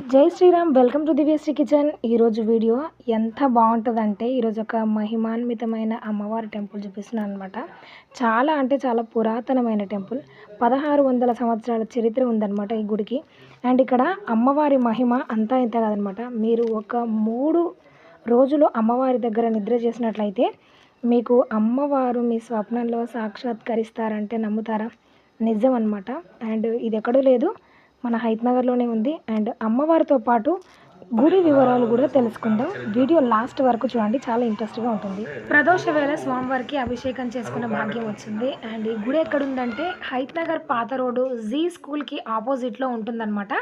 జై Shriram welcome to Divyasri kitchen. ఈరోజు video ఎంత బాగుంటుందంటే ఈరోజు ఒక మహిమాన్వితమైన అమ్మవారి టెంపుల్ చూపిస్తున్నాను అనమాట చాలా అంటే చాలా పురాతనమైన టెంపుల్. పదహారు వందల సంవత్సరాల చరిత్ర ఉందన్నమాట ఈ గుడికి. అండ్ ఇక్కడ అమ్మవారి మహిమ అంతా ఇంత కాదనమాట మీరు ఒక మూడు రోజులు అమ్మవారి దగ్గర నిద్ర చేసినట్లయితే మీకు అమ్మవారు మీ స్వప్నంలో సాక్షాత్కరిస్తారంటే నమ్ముతారా? నిజం అనమాట అండ్ ఇది ఎక్కడో లేదు. మన హైత్ నగర్లోనే ఉంది. అండ్ అమ్మవారితో పాటు గుడి వివరాలు కూడా తెలుసుకుందాం. వీడియో లాస్ట్ వరకు చూడండి. చాలా ఇంట్రెస్ట్గా ఉంటుంది. ప్రదోష వేళ స్వామివారికి అభిషేకం చేసుకున్న భాగ్యం వచ్చింది. అండ్ ఈ గుడి ఎక్కడుందంటే హైత్నగర్ పాత రోడ్డు జీ స్కూల్కి ఆపోజిట్లో ఉంటుందన్నమాట.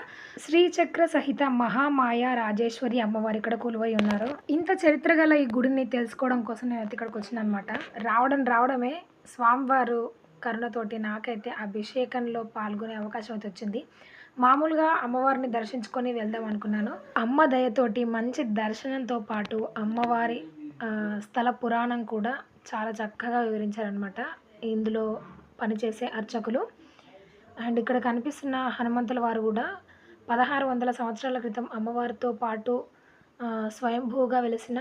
శ్రీచక్ర సహిత మహామాయ రాజేశ్వరి అమ్మవారు ఇక్కడ కొలువై ఉన్నారు. ఇంత చరిత్ర గల ఈ గుడిని తెలుసుకోవడం కోసం నేను ఇక్కడికి వచ్చిన అనమాట రావడం రావడమే స్వామివారు కరుణతోటి నాకైతే అభిషేకంలో పాల్గొనే అవకాశం అయితే వచ్చింది. మామూలుగా అమ్మవారిని దర్శించుకొని వెళ్దాం అనుకున్నాను. అమ్మ దయతోటి మంచి దర్శనంతో పాటు అమ్మవారి స్థల పురాణం కూడా చాలా చక్కగా వివరించారనమాట ఇందులో పనిచేసే అర్చకులు. అండ్ ఇక్కడ కనిపిస్తున్న హనుమంతుల వారు కూడా పదహారు వందల సంవత్సరాల క్రితం అమ్మవారితో పాటు స్వయంభూగా వెలిసిన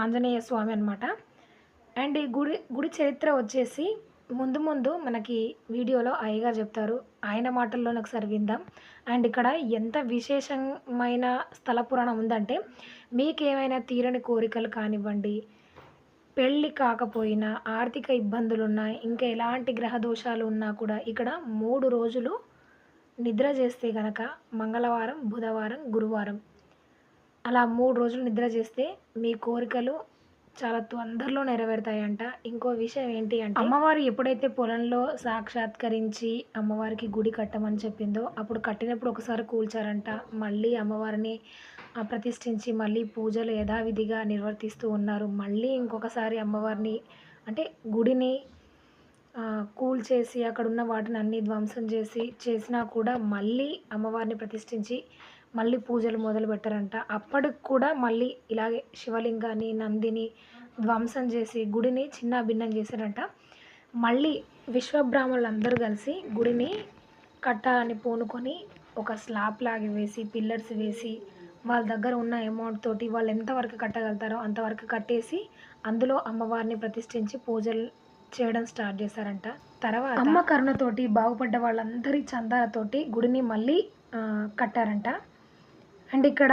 ఆంజనేయ స్వామి అనమాట అండ్ ఈ గుడి గుడి చరిత్ర వచ్చేసి ముందు ముందు మనకి వీడియోలో అయ్యగారు చెప్తారు. ఆయన మాటల్లోనే ఒకసారి విందాం. అండ్ ఇక్కడ ఎంత విశేషమైన స్థల పురాణం ఉందంటే మీకు ఏమైనా తీరని కోరికలు కానివ్వండి పెళ్ళి కాకపోయినా ఆర్థిక ఇబ్బందులు ఉన్నా ఇంకా ఎలాంటి గ్రహ దోషాలు ఉన్నా కూడా ఇక్కడ మూడు రోజులు నిద్ర చేస్తే గనక మంగళవారం బుధవారం గురువారం. అలా మూడు రోజులు నిద్ర చేస్తే మీ కోరికలు చాలా తొందరలో నెరవేరుతాయంట. ఇంకో విషయం ఏంటి అంటే అమ్మవారు ఎప్పుడైతే పొలంలో సాక్షాత్కరించి అమ్మవారికి గుడి కట్టమని చెప్పిందో అప్పుడు కట్టినప్పుడు ఒకసారి కూల్చారంట. మళ్ళీ అమ్మవారిని ప్రతిష్ఠించి మళ్ళీ పూజలు యథావిధిగా నిర్వర్తిస్తూ ఉన్నారు. మళ్ళీ ఇంకొకసారి అమ్మవారిని అంటే గుడిని కూల్చేసి అక్కడ ఉన్న వాటిని అన్ని ధ్వంసం చేసి చేసినా కూడా మళ్ళీ అమ్మవారిని ప్రతిష్ఠించి మళ్ళీ పూజలు మొదలు పెట్టారంట. అప్పటికి కూడా మళ్ళీ ఇలాగే శివలింగాన్ని నందిని ధ్వంసం చేసి గుడిని చిన్న భిన్నం చేశారంట. మళ్ళీ విశ్వబ్రాహ్మణులు అందరూ కలిసి గుడిని కట్టాలని పూనుకొని ఒక స్లాబ్ లాగి వేసి పిల్లర్స్ వేసి వాళ్ళ దగ్గర ఉన్న అమౌంట్ తోటి వాళ్ళు ఎంతవరకు కట్టగలుగుతారో అంతవరకు కట్టేసి అందులో అమ్మవారిని ప్రతిష్ఠించి పూజలు చేయడం స్టార్ట్ చేశారంట. తర్వాత అమ్మ కరుణతోటి బాగుపడ్డ వాళ్ళందరి చందాలతోటి గుడిని మళ్ళీ కట్టారంట. అండ్ ఇక్కడ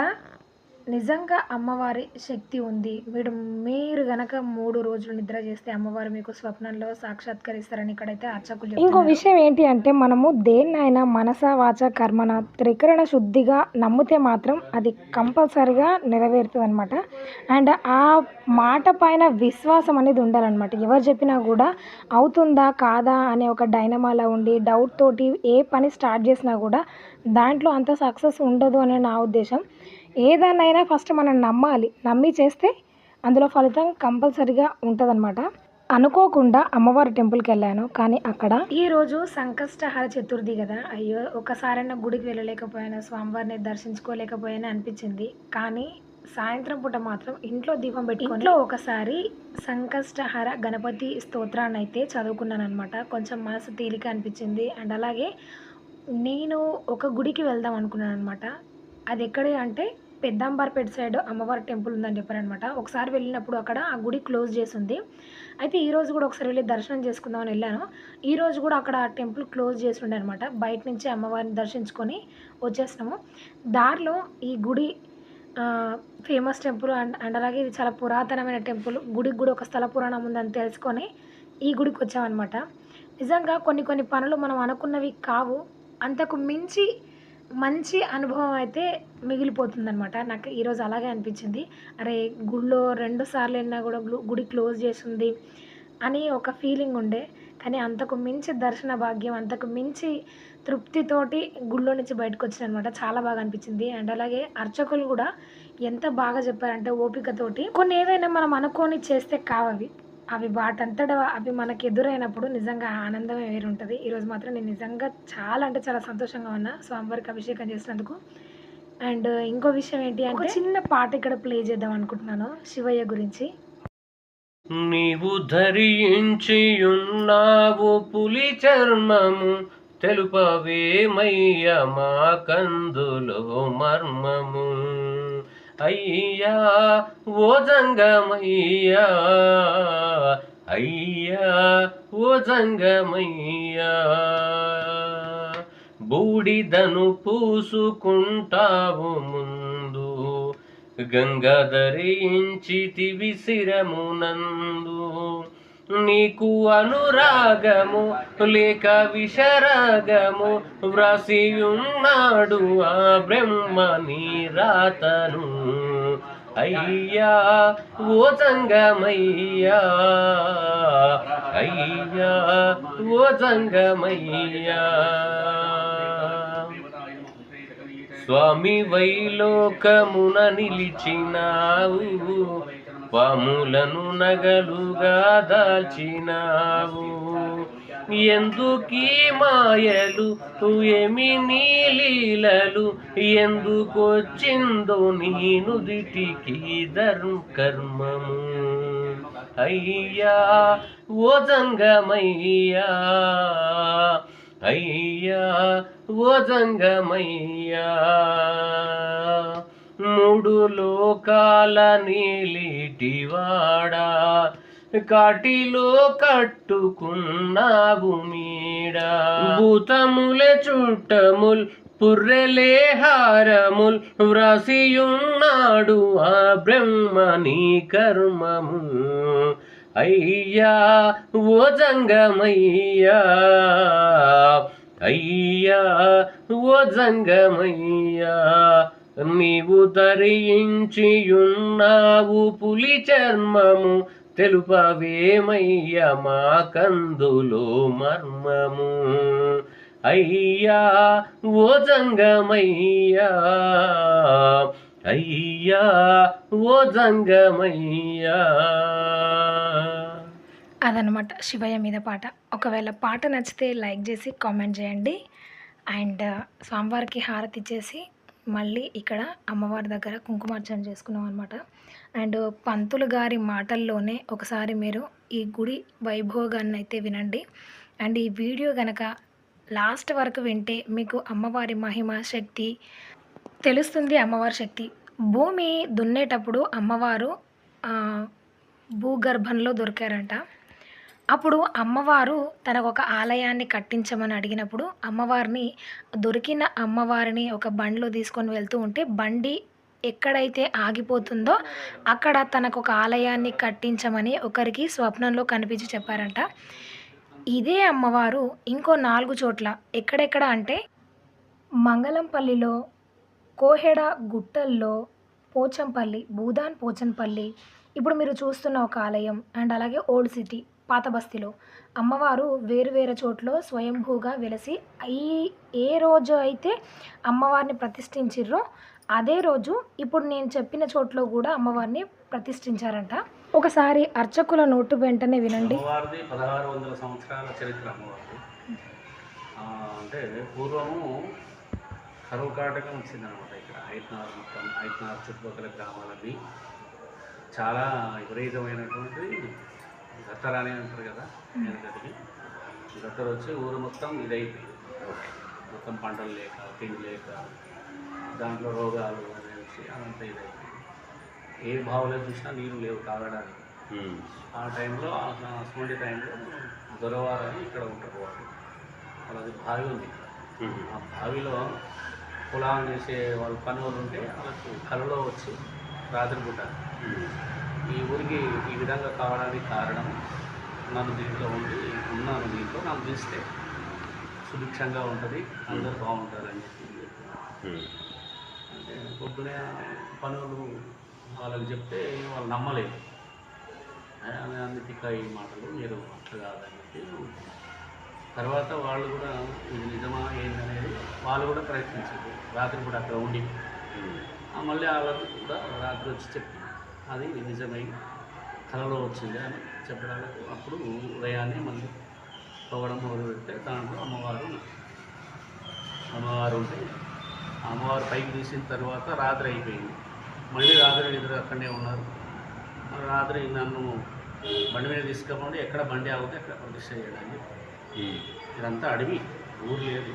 నిజంగా అమ్మవారి శక్తి ఉంది. వీడు మీరు గనక మూడు రోజులు నిద్ర చేస్తే అమ్మవారు మీకు స్వప్నంలో సాక్షాత్కరిస్తారని ఇక్కడైతే అర్చకులు ఇంకో విషయం ఏంటి అంటే మనము దేన్నైనా మనస వాచ కర్మన త్రికరణ శుద్ధిగా నమ్మితే మాత్రం అది కంపల్సరిగా నెరవేరుతుంది అనమాట అండ్ ఆ మాట పైన విశ్వాసం అనేది ఉండాలన్నమాట. ఎవరు చెప్పినా కూడా అవుతుందా కాదా అనే ఒక డైనమాలా ఉండి డౌట్ తోటి ఏ పని స్టార్ట్ చేసినా కూడా దాంట్లో అంత సక్సెస్ ఉండదు అనే నా ఉద్దేశం. ఏదాన్నైనా ఫస్ట్ మనం నమ్మాలి. నమ్మి చేస్తే అందులో ఫలితం కంపల్సరిగా ఉంటుందన్నమాట. అనుకోకుండా అమ్మవారి టెంపుల్కి వెళ్ళాను. కానీ అక్కడ ఈ రోజు సంకష్టహార చతుర్థి కదా. అయ్యో ఒకసారైనా గుడికి వెళ్ళలేకపోయాను? స్వామివారిని దర్శించుకోలేకపోయాను అనిపించింది. కానీ సాయంత్రం పూట మాత్రం ఇంట్లో దీపం పెట్టుకొని ఇంట్లో ఒకసారి సంకష్టహార గణపతి స్తోత్రాన్ని అయితే చదువుకున్నాను అనమాట కొంచెం మనసు తేలిక అనిపించింది. అండ్ అలాగే నేను ఒక గుడికి వెళ్దాం అనుకున్నాను అనమాట అది ఎక్కడ అంటే పెద్దాంబార్పేట సైడ్ అమ్మవారి టెంపుల్ ఉందని చెప్పారనమాట. ఒకసారి వెళ్ళినప్పుడు అక్కడ ఆ గుడి క్లోజ్ చేసి ఉంది అయితే ఈరోజు కూడా ఒకసారి వెళ్ళి దర్శనం చేసుకుందామని వెళ్ళాను. ఈరోజు కూడా అక్కడ ఆ టెంపుల్ క్లోజ్ చేసి ఉండే అనమాట బయట నుంచి అమ్మవారిని దర్శించుకొని వచ్చేసినాము. దారిలో ఈ గుడి ఫేమస్ టెంపుల్ అండ్ అండ్ అలాగే ఇది చాలా పురాతనమైన టెంపుల్. గుడికి కూడా ఒక స్థల పురాణం ఉందని తెలుసుకొని ఈ గుడికి వచ్చామన్నమాట నిజంగా కొన్ని కొన్ని పనులు మనం అనుకున్నవి కావు. అంతకు మించి మంచి అనుభవం అయితే మిగిలిపోతుందనమాట నాకు ఈరోజు అలాగే అనిపించింది. అరే గుళ్ళో రెండు సార్లు వెళ్ళినా కూడా గుడి క్లోజ్ చేసింది అని ఒక ఫీలింగ్ ఉండే. కానీ అంతకు మించి దర్శన భాగ్యం అంతకు మించి తృప్తితోటి గుళ్ళో నుంచి బయటకు వచ్చిందనమాట చాలా బాగా అనిపించింది. అండ్ అలాగే అర్చకులు కూడా ఎంత బాగా చెప్పారంటే ఓపికతోటి. కొన్ని ఏవైనా మనం అనుకొని చేస్తే కావవి. అవి వాటంతట అవి మనకి ఎదురైనప్పుడు నిజంగా ఆనందమే వేరుంటుంది. ఈరోజు మాత్రం నేను నిజంగా చాలా అంటే చాలా సంతోషంగా ఉన్నా. స్వామివారికి అభిషేకం చేసినందుకు. అండ్ ఇంకో విషయం ఏంటి అంటే చిన్న పాట ఇక్కడ ప్లే చేద్దాం అనుకుంటున్నాను. శివయ్య గురించి. నీవు ధరించి ఉన్నావు పులి చర్మము తెలుపవేమయ్య మా కందులో మర్మము. అయ్యా ఓ జంగమయ్యా అయ్యా ఓ జంగమయ్యా. బూడిదను పూసుకుంటావు ముందు గంగాధరించి విసిరమునందు నీకు అనురాగము లేక విషరాగము వ్రాసియున్నాడు ఆ బ్రహ్మ నీ రాతను అయ్యా ఓ సంగమయ్యా అయ్యా ఓ సంగమయ్యా. స్వామి వైలోకమున నిలిచినావు పాములను నగలుగా దాల్చినావు. ఎందుకీ మాయలు? ఏమి నీ లీలలు? ఎందుకొచ్చిందో నీ నుదిటికి ధర్మ కర్మము. అయ్యా ఓ జంగమయ్యా. అయ్యా ఓ జంగమయ్యా. మూడు లోకాల నీలిటివాడా కాటిలో కట్టుకున్నావు మీడ భూతముల చుట్టముల్ పుర్రెలే హారముల్ వ్రాసియున్నాడు ఆ బ్రహ్మని కర్మము. అయ్యా ఓ జంగమయ్యా అయ్యా ఓ జంగమయ్యా. నీవు ధరించియున్నావు పులి చర్మము తెలుపవేమయ్య మా కందులో మర్మము. అయ్యా ఓ జంగమయ్యా అయ్యా ఓ జంగమయ్యా. అదనమాట శివయ్య మీద పాట. ఒకవేళ పాట నచ్చితే లైక్ చేసి కామెంట్ చేయండి. అండ్ స్వామివారికి హారతి ఇచ్చేసి మళ్ళీ ఇక్కడ అమ్మవారి దగ్గర కుంకుమార్చన చేసుకున్నాం అనమాట అండ్ పంతులు గారి మాటల్లోనే ఒకసారి మీరు ఈ గుడి వైభోగాన్ని అయితే వినండి. అండ్ ఈ వీడియో కనుక లాస్ట్ వరకు వింటే మీకు అమ్మవారి మహిమ శక్తి తెలుస్తుంది అమ్మవారి శక్తి. భూమి దున్నేటప్పుడు అమ్మవారు భూగర్భంలో దొరికారంట. అప్పుడు అమ్మవారు తనకు ఒక ఆలయాన్ని కట్టించమని అడిగినప్పుడు అమ్మవారిని దొరికిన అమ్మవారిని ఒక బండిలో తీసుకొని వెళ్తూ ఉంటే బండి ఎక్కడైతే ఆగిపోతుందో అక్కడ తనకు ఒక ఆలయాన్ని కట్టించమని ఒకరికి స్వప్నంలో కనిపించి చెప్పారంట. ఇదే అమ్మవారు ఇంకో నాలుగు చోట్ల ఎక్కడెక్కడ అంటే మంగళంపల్లిలో కోహెడ గుట్టల్లో పోచంపల్లి భూదాన్ పోచంపల్లి. ఇప్పుడు మీరు చూస్తున్న ఒక ఆలయం అండ్ అలాగే ఓల్డ్ సిటీ. పాత బస్తీలో. అమ్మవారు వేరువేరు చోట్ల స్వయంభూగా వెలసి ఈ ఏ రోజు అయితే అమ్మవారిని ప్రతిష్ఠించిర్రో అదే రోజు ఇప్పుడు నేను చెప్పిన చోట్ల కూడా అమ్మవారిని ప్రతిష్ఠించారంట. ఒకసారి అర్చకుల నోటు వెంటనే వినండి. పదహారు వందల సంవత్సరాల చరిత్ర అమ్మవారిది. అంటే పూర్వము కరువు కాటకం వచ్చిందనమాట ఇక్కడ. ఐట్నార్ మొత్తం ఐట్నార్ చుట్టుపక్కల గ్రామాలన్నీ. చాలా విపరీతమైనటువంటి గత్తరాని అంటారు కదా వెనకటికి. గత్తరు వచ్చి ఊరు మొత్తం ఇదైపోయింది మొత్తం పంటలు లేక తిండి లేక దాంట్లో రోగాలు అని వచ్చి అదంతా ఇదైపోయింది. ఏ బావులో చూసినా నీళ్ళు లేవు తాగడానికి ఆ టైంలో అటువంటి టైంలో దొరవారు అని ఇక్కడ ఉంటారు వాళ్ళు. వాళ్ళది బావి ఉంది. ఆ బావిలో పొలాలు చేసే వాళ్ళు పని వాళ్ళు ఉంటే వాళ్ళకు కలలో వచ్చి రాత్రిపూట ఈ ఊరికి ఈ విధంగా కావడానికి కారణం నన్ను దీంట్లో ఉండి ఉన్నాను దీంట్లో నన్ను తీస్తే సుభిక్షంగా ఉంటుంది అందరూ బాగుంటారని చెప్పి అంటే పొద్దునే పనులు వాళ్ళకి చెప్తే వాళ్ళు నమ్మలేదు. అందుకే ఈ మాటలు మీరు అట్లా కాదని చెప్పి తర్వాత వాళ్ళు కూడా ఇది నిజమా ఏందనేది వాళ్ళు కూడా ప్రయత్నించారు. రాత్రి కూడా అక్కడ ఉండి. మళ్ళీ వాళ్ళకు కూడా రాత్రి వచ్చి చెప్పి అది నిజమై కలలో వచ్చింది అని చెప్పడానికి అప్పుడు ఉదయాన్నే మళ్ళీ పోవడం మొదలు పెడితే దాంట్లో అమ్మవారు. అమ్మవారు ఉంటే అమ్మవారు పైకి తీసిన తర్వాత రాత్రి అయిపోయింది మళ్ళీ రాత్రి ఇద్దరు అక్కడనే ఉన్నారు రాత్రి నన్ను బండి మీద తీసుకుపోండి ఎక్కడ బండి ఆగితే అక్కడ ప్రతిష్ట చేయడానికి ఇదంతా అడవి ఊరు లేదు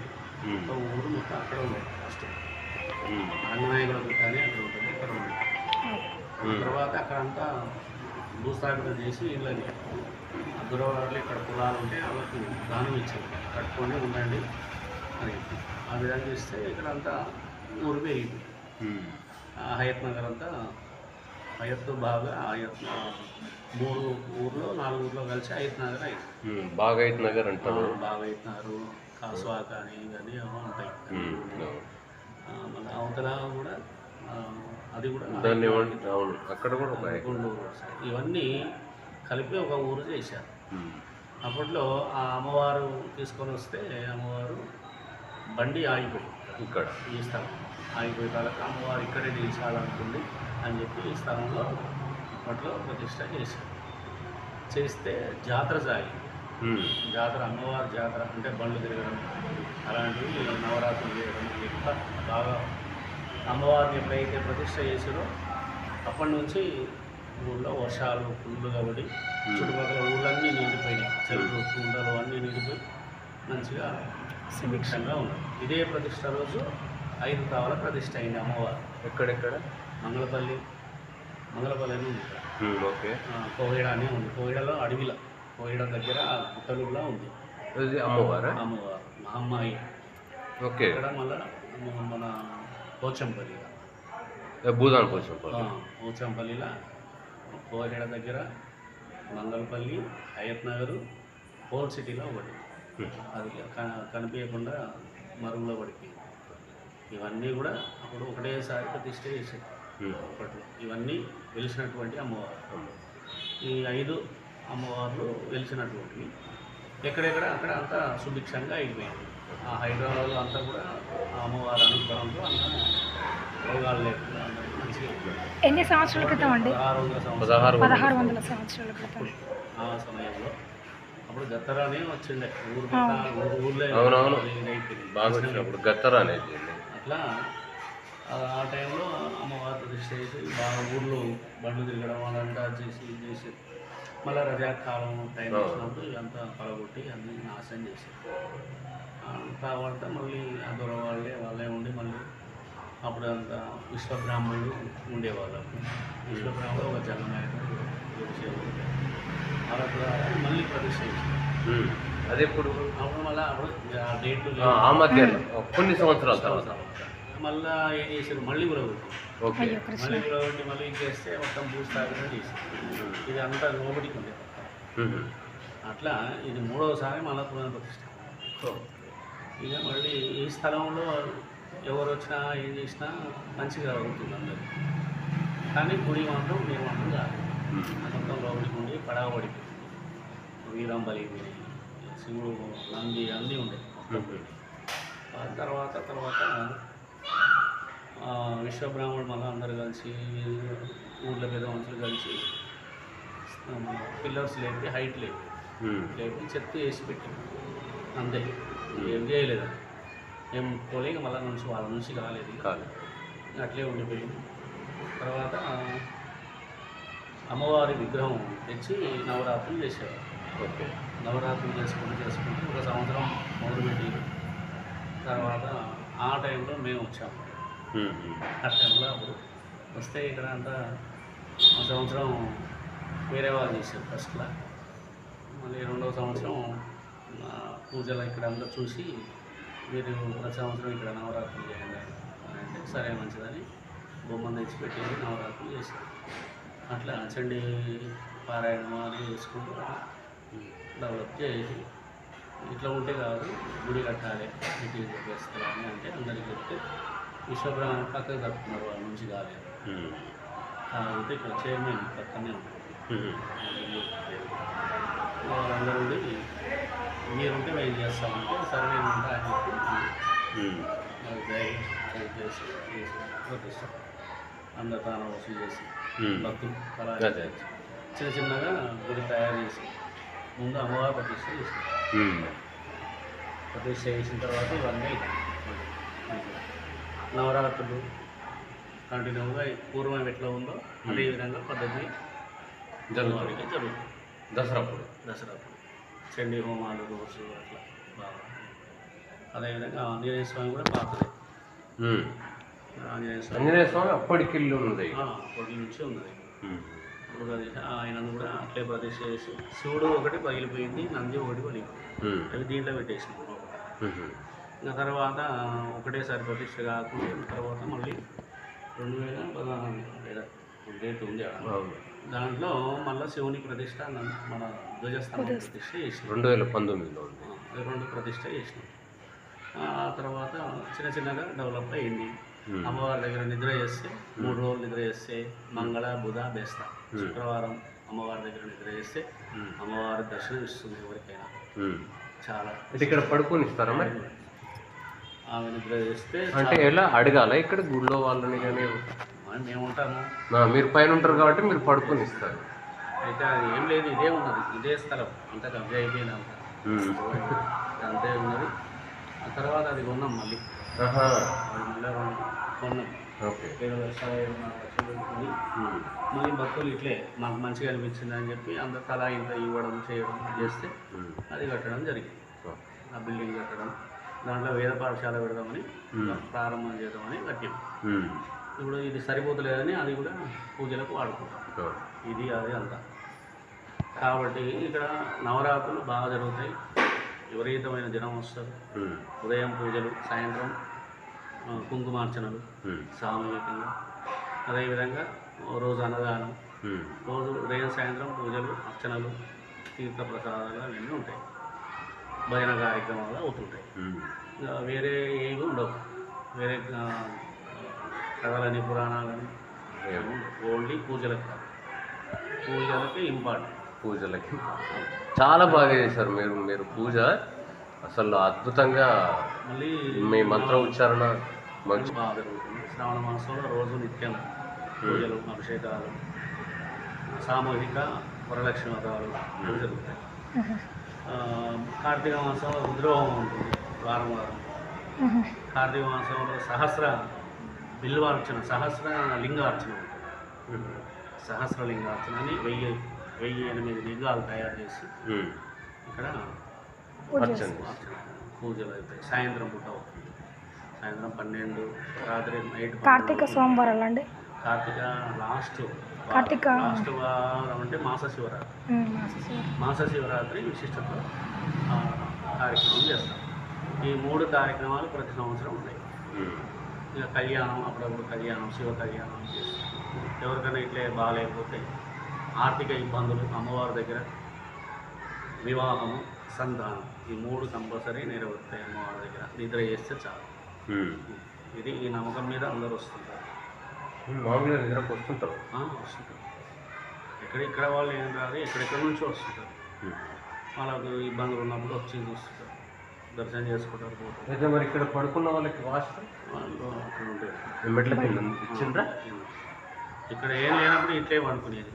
ఊరు మొత్తం అక్కడ ఉండేది ఫస్ట్ గుట్ట అని అక్కడ ఉంటుంది అక్కడ ఉంది ఉమ్. తర్వాత అక్కడంతా భూస్థాపితం చేసి వీళ్ళని దూరవాళ్ళు ఇక్కడ కులాలు ఉంటే వాళ్ళకి దానం ఇచ్చారు. కట్టుకొని ఉండండి అని ఆ విధంగా ఇస్తే ఇక్కడంతా ఊరు పెరిగింది. హయత్ నగర్ అంతా హయత్ బాగా హయత్ మూడు ఊర్లో నాలుగు ఊర్లో కలిసి హయత్ నగర్ అయింది. బాగైత్ నగర్ అంటారు. బాగా హయత్ నగరు కాసువా కానీ ఇవన్నీ ఉంటాయి. మన అవతల కూడా అది కూడా దాన్ని ఏమంటారు? అవును అక్కడ కూడా గుండూరు. ఇవన్నీ కలిపి ఒక ఊరు చేశారు. అప్పట్లో ఆ అమ్మవారు తీసుకొని వస్తే అమ్మవారు బండి ఆగిపోయింది ఇక్కడ ఈ స్థలం ఆగిపోయే కాలకు అమ్మవారు ఇక్కడే నిలిచాలనుకుంది అని చెప్పి ఈ స్థలంలో అప్పట్లో ప్రతిష్ట చేశారు చేస్తే జాతర సాగింది ఉమ్. జాతర అమ్మవారి జాతర అంటే బండ్లు తిరగడం అలాంటివి నవరాత్రులు చేయడం ఎక్కువ బాగా అమ్మవారిని ఎప్పుడైతే ప్రతిష్ట చేసారో అప్పటి నుంచి ఊళ్ళో వర్షాలు ఫుల్లుగా పడి చుట్టుపక్కల ఊళ్ళన్నీ నిండిపోయినాయి చెరువులు కుండలు అన్నీ నిండిపోయి మంచిగా సుభిక్షంగా ఉన్నాయి ఇదే ప్రతిష్ట రోజు ఐదు తావల ప్రతిష్ట అయింది అమ్మవారు. ఎక్కడెక్కడ? మంగళపల్లి మంగళపల్లి అని ఉంది. ఓకే. ఆ, కోయిడ అని ఉంది. కోయిడలో అడవిలో కోయిడ దగ్గర గుట్టలుగా ఉంది. అమ్మవారా? అమ్మవారు మా అమ్మాయి. ఓకే. ఇక్కడ మళ్ళా మన- మన పోచంపల్లి భూదాన్ కోసం పోచంపల్లిలో కోయిడ దగ్గర మంగళపల్లి హయత్ నగర్ ఓల్డ్ సిటీలో ఒకటి. అది కనిపించకుండా మరుగులో పడిపోయింది. ఇవన్నీ కూడా అప్పుడు ఒకటేసారి ప్రతిష్ట చేసేది అప్పట్లో ఇవన్నీ వెలిసినటువంటి అమ్మవారు. ఈ ఐదు అమ్మవార్లు వెలిసినటువంటివి. ఎక్కడెక్కడ? అక్కడ అంతా సుభిక్షంగా అయిపోయింది. ఆ హైదరాబాద్లో అంతా కూడా అమ్మవారి అనుగ్రహంతో రోగాలు లేకుండా. ఎన్ని సంవత్సరాల క్రితం అండి? పదహారు వందల సంవత్సరాలు. పదహారు పదహారు వందల సంవత్సరాల క్రితం. ఆ సమయంలో. అప్పుడు గత్తరానే వచ్చిండే. ఊరు ఊర్లో అవునవును. అయిపోయింది. బాగా వచ్చినప్పుడు గత్తర అనేది. అట్లా ఆ ఆ టైంలో అమ్మవారి ప్రతిష్ట చేసి బాగా ఊర్లో బండ్లు తిరగడం అదంతా చేసి ఇది చేసి మళ్ళీ రజాకాలం టైం. వచ్చినప్పుడు ఇదంతా పడగొట్టి అన్ని నాశనం చేశారు. ఆ తర్వాత మళ్ళీ ఆ దొర వాళ్ళే వాళ్ళే ఉండి మళ్ళీ అప్పుడు అంతా విశ్వబ్రాహ్మణులు ఉండేవాళ్ళు. అప్పుడు విశ్వబ్రాహ్మణులు ఒక జననాయకుడు వాళ్ళ ద్వారా మళ్ళీ ఉమ్. అది ఎప్పుడు? అప్పుడు మళ్ళీ అప్పుడు ఆ మధ్యలో కొన్ని సంవత్సరాల తర్వాత. మళ్ళా ఏం చేశారు? మళ్ళీ. ఓకే. మళ్ళీ కూడా మళ్ళీ చేస్తే మొత్తం భూస్థాపితం చేశారు. ఇది అంతా లోబడికి ఉమ్. అట్లా ఇది మూడవసారి మళ్ళా పునఃప్రతిష్ఠ ఇక మళ్ళీ ఈ స్థలంలో ఎవరు వచ్చినా ఏం చేసినా మంచిగా అవుతుంది అందరు. కానీ గుడి మాత్రం నిర్మాణం కాదు ఉమ్. మొత్తం లోపలికి ఉండి పడవ పడిపోయింది. వీరం బలిపోయి శివుడు నంది అన్నీ ఉండే మొత్తం. తర్వాత తర్వాత విశ్వబ్రాహ్మణుడు మళ్ళీ అందరు కలిసి ఊళ్ళో పెద్ద మనుషులు కలిసి పిల్లర్స్ లేపి హైట్ లేపి. లేపి చెత్త వేసి పెట్టింది అంతే ఏం చేయలేదు. ఏం కొలిగ మళ్ళీ నుంచి వాళ్ళ నుంచి కాలేదు కాదు. అట్లే ఉండిపోయింది. తర్వాత అమ్మవారి విగ్రహం తెచ్చి నవరాత్రులు చేసేవారు ఓకే. నవరాత్రులు చేసుకుంటూ చేసుకుంటూ ఒక సంవత్సరం మొదలుపెట్టి తర్వాత ఆ టైంలో మేము వచ్చాము. ఆ టైంలో అప్పుడు వస్తే ఇక్కడ అంతా ఒక సంవత్సరం వేరే వాళ్ళు చేశారు ఫస్ట్లో. మళ్ళీ రెండవ సంవత్సరం పూజలు ఇక్కడ అంతా చూసి మీరు ప్రతి సంవత్సరం ఇక్కడ నవరాత్రులు చేయండి అని అంటే సరే మంచిదని బొమ్మను తెచ్చిపెట్టి నవరాత్రులు చేశారు అట్లా చండీ పారాయణం అది చేసుకుంటూ డెవలప్ చేసి ఇట్లా ఉంటే కాదు గుడి కట్టాలి ఇంటి చేస్తారని అంటే అందరికి చెప్తే విశ్వబ్రహ్మణ్యం పక్కకు కట్టుకున్నారు వాళ్ళ నుంచి కాలేదు ఉమ్. కాబట్టి ఇక్కడ చైర్మన్ పక్కనే ఉంటారు ఉమ్. వాళ్ళందరూ ఉండి మీరుంటే మేము చేస్తామంటే సరే నేను ఉంటా అని చెప్పి ప్రతిష్ట. అన్నదానం వసూలు చేసి. భక్తులు అదే. చిన్న చిన్నగా గుడి తయారు చేసి ముందు అమ్మవారి ప్రతిష్ట చేసి ఉమ్. ప్రతిష్ట చేసిన తర్వాత ఇవన్నీ. నవరాత్రులు కంటిన్యూగా పూర్వం ఎట్లా ఉందో అదే విధంగా పద్ధతి అమ్మవారికి జరుగుతుంది. దసరా దసరా చండీ హోమాలు రోజు అట్లా బాగా. అదేవిధంగా ఆంజనేయ స్వామి కూడా పాతదే. ఆంజనేయ స్వామి. ఆంజనేయ స్వామి అప్పటికెళ్ళి ఉన్నది. అప్పటి నుంచి ఉన్నది. ఆయనను కూడా అట్లే చేసి శివుడు ఒకటి పగిలిపోయింది నంది ఒకటి పగిలిపోయింది. అవి దీంట్లో పెట్టేసినాం. ఇంకా తర్వాత ఒకటేసారి ప్రతిష్ఠ కాకుండా తర్వాత మళ్ళీ రెండు వేల పదహారు డేట్ ఉంది. దాంట్లో మళ్ళీ శివుని ప్రతిష్ట మన ధ్వజస్తంభం చేసినాం. రెండు వేల పంతొమ్మిదిలో ఉంది. రెండు ప్రతిష్ట చేసినాం. ఆ తర్వాత చిన్న చిన్నగా డెవలప్ అయ్యింది ఉమ్. అమ్మవారి దగ్గర నిద్ర చేస్తే మూడు రోజులు నిద్ర చేస్తే మంగళ బుధ బేస్తా. శుక్రవారం అమ్మవారి దగ్గర నిద్ర చేస్తే. అమ్మవారి దర్శనం ఇస్తుంది ఎవరికైనా. చాలా ఇక్కడ పడుకొని ఇస్తారా మరి? ఆమె నిద్ర చేస్తే అంటే ఎలా అడగాల ఇక్కడ గుళ్ళో వాళ్ళని కానీ? మేము ఉంటాము. మీరు పైన ఉంటారు కాబట్టి మీరు పడుకొని ఇస్తారు. అయితే అది ఏం లేదు ఇదే ఉన్నది ఇదే స్థలం అంతా కబ్జా అయిపోయింది అంతా. అంతే ఉన్నది ఆ తర్వాత అది కొన్నాం మళ్ళీ. అది మళ్ళీ కొన్నాం పెట్టుకొని ఉమ్. మళ్ళీ భక్తులు ఇట్లే మాకు మంచిగా అనిపించింది అని చెప్పి అందరు తలా ఇంత ఇవ్వడం చేయడం చేస్తే. అది కట్టడం జరిగింది. ఆ బిల్డింగ్ కట్టడం దాంట్లో వేద పాఠశాల పెడదామని ప్రారంభం చేద్దామని కట్టాం. ఇప్పుడు ఇది సరిపోతలేదని అది కూడా పూజలకు వాడుకుంటాం. ఇది అది అంతా కాబట్టి ఇక్కడ నవరాత్రులు బాగా జరుగుతాయి. విపరీతమైన జనం వస్తారు. ఉదయం పూజలు సాయంత్రం కుంకుమార్చనలు. సామూహికంగా. అదేవిధంగా రోజు అన్నదానం. రోజు ఉదయం సాయంత్రం పూజలు అర్చనలు తీర్థ ప్రసాదాలు అవన్నీ ఉంటాయి. భజన కార్యక్రమాలు అవుతుంటాయి. వేరే ఏవి ఉండవు. వేరే కథలని పురాణాలని? ఓన్లీ పూజలకు పూజలకి ఇంపార్టెంట్. పూజలకి. చాలా బాగా చేశారు మీరు మీరు పూజ. అసలు అద్భుతంగా మళ్ళీ మీ మంత్ర ఉచ్చారణ మంచి బాగా జరుగుతుంది. శ్రావణ మాసంలో రోజు నిత్యం పూజలు అభిషేకాలు సామూహిక వరలక్ష్మి వ్రతాలు అవి జరుగుతాయి ఆ, కార్తీక మాసంలో రుద్రహోమం ఉంటుంది వారం వారం. కార్తీక మాసంలో సహస్ర బిల్వార్చన సహస్ర లింగార్చన ఉంటుంది. సహస్ర లింగార్చన అని వెయ్యి వెయ్యి ఎనిమిది లింగాలు తయారు చేసి. ఇక్కడ పూజలు అవుతాయి సాయంత్రం పూట అవుతుంది. సాయంత్రం పన్నెండు రాత్రి నైట్ కార్తీక సోమవారాలు అండి? కార్తీక లాస్ట్ కార్తీక? లాస్ట్ వారం అంటే మాస శివరాత్రి. మాస శివ- మాస శివరాత్రి విశిష్టత ఆ, కార్యక్రమం చేస్తాం ఈ మూడు కార్యక్రమాలు ప్రతి సంవత్సరం ఉంటాయి. ఉమ్. ఇక కళ్యాణం అప్పుడప్పుడు కళ్యాణం శివ కళ్యాణం చేస్తాం ఎవరికైనా ఇట్లే బాగాలేకపోతే ఆర్థిక ఇబ్బందులు అమ్మవారి దగ్గర వివాహము సంతానం ఈ మూడు కంపల్సరీ నెరవేరుతాయి అమ్మవారి దగ్గర. నిద్ర చేస్తే చాలు. ఇది ఈ నమ్మకం మీద అందరూ వస్తుంటారు. మామూలుగా నిద్రకు వస్తుంటారు. వస్తుంటారు. ఎక్కడెక్కడ వాళ్ళు ఏం రాదు ఎక్కడెక్కడ నుంచో వస్తుంటారు. వాళ్ళకు ఇబ్బందులు ఉన్నప్పుడు వచ్చి చూస్తుంటారు. దర్శనం చేసుకుంటారు అయితే మరి ఇక్కడ పడుకున్న వాళ్ళకి వాస్తు వాళ్ళు అక్కడ ఉంటారు మెట్ల కింద ఇచ్చిండ్రా. ఇక్కడ ఏం లేనప్పుడు ఇట్లే పడుకునేది.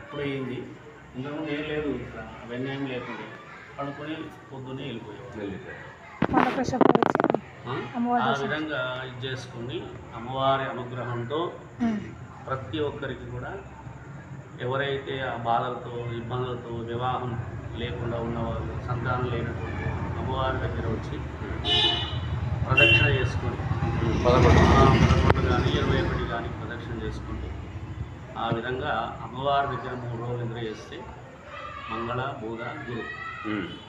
ఇప్పుడు ఏంది ఇంతకుముందు ఏం లేదు ఇక్కడ. అవన్నీ ఏం లేకుండా. పడుకొని పొద్దున్నే వెళ్ళిపోయేవాళ్ళు ఆ? విధంగా ఇది చేసుకుని అమ్మవారి అనుగ్రహంతో ప్రతి ఒక్కరికి కూడా ఎవరైతే ఆ బాధలతో ఇబ్బందులతో వివాహం లేకుండా ఉన్నవాళ్ళు సంతానం లేనటువంటి అమ్మవారి దగ్గర వచ్చి ప్రదక్షిణ చేసుకొని. పదకొండు. పదకొండు కానీ ఇరవై ఒకటి కానీ ప్రదక్షిణ చేసుకుంటూ ఆ విధంగా అమ్మవారి దగ్గర మూడు రోజులు నిద్ర చేస్తే మంగళ బుధ గురు.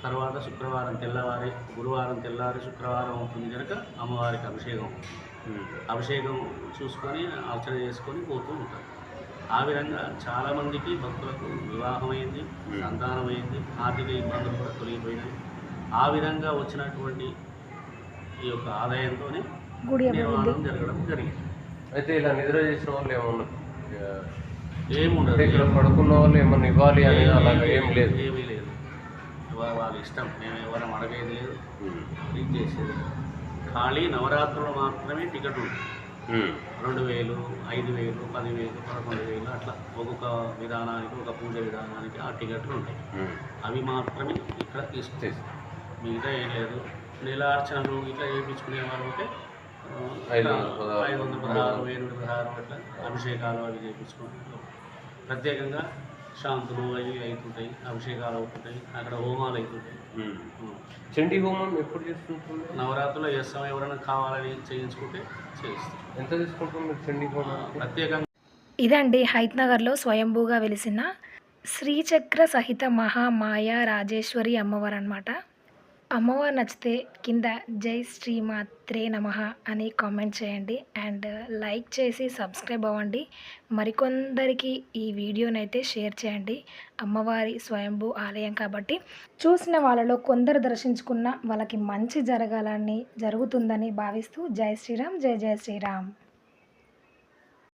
తర్వాత శుక్రవారం తెల్లవారి గురువారం తెల్లారి శుక్రవారం అవుతుంది కనుక అమ్మవారికి అభిషేకం. అభిషేకం చూసుకొని అర్చన చేసుకొని పోతూ ఉంటారు. ఆ విధంగా చాలామందికి భక్తులకు వివాహమైంది సంతానమైంది ఆర్థిక ఇబ్బందులు కూడా తొలగిపోయినాయి. ఆ విధంగా వచ్చినటువంటి ఈ యొక్క ఆదాయంతోనే గుడి అభివృద్ధి. నిర్మాణం జరగడం జరిగింది. అయితే ఇలా నిద్ర చేసిన వాళ్ళు ఏమన్నా ఏముండదు ఇక్కడ పడుకున్న వాళ్ళు ఏమన్నా ఇవ్వాలి అని అలాగా ఏం లేదు ఏమీ లేదు వాళ్ళ ఇష్టం మేము ఎవరం అడగేది లేదు. ఇది చేసేది. ఖాళీ నవరాత్రులు మాత్రమే టికెట్ ఉంటుంది. రెండు వేలు ఐదు వేలు పదివేలు పదకొండు వేలు అట్లా ఒక్కొక్క విధానానికి ఒక పూజ విధానానికి ఆ టికెట్లు ఉంటాయి. అవి మాత్రమే ఇక్కడ తీసుకుంటాయి చేసి. మిగతా ఏం లేదు నెల అర్చనలు ఇట్లా చేయించుకునే వాళ్ళు ఉంటే ఐదు వందల పదహారు. వందల పదహారు అట్లా అభిషేకాలు అవి చేయించుకుంటారు ప్రత్యేకంగా శాంతులు అవి అవుతుంటాయి అభిషేకాలు అవుతుంటాయి అక్కడ హోమాలు అవుతుంటాయి. చండీ హోమం ఎప్పుడు చేస్తుంటుంది నవరాత్రులు చేస్తాం ఎవరైనా కావాలని చేయించుకుంటే చేయిస్తాం ఎంత తీసుకుంటుంది మీరు చండీ హోమం? ప్రత్యేకంగా ఇదండి హైత్నగర్లో స్వయంభూగా వెలిసిన శ్రీచక్ర సహిత మహామాయ రాజేశ్వరి అమ్మవారు అనమాట అమ్మవారు నచ్చితే కింద జై శ్రీమాత్రే నమ అని కామెంట్ చేయండి. అండ్ లైక్ చేసి సబ్స్క్రైబ్ అవ్వండి. మరికొందరికి ఈ వీడియోనైతే షేర్ చేయండి. అమ్మవారి స్వయంభూ ఆలయం కాబట్టి చూసిన వాళ్ళలో కొందరు దర్శించుకున్న వాళ్ళకి మంచి జరగాలని జరుగుతుందని భావిస్తూ జై శ్రీరామ్ జై జై శ్రీరామ్.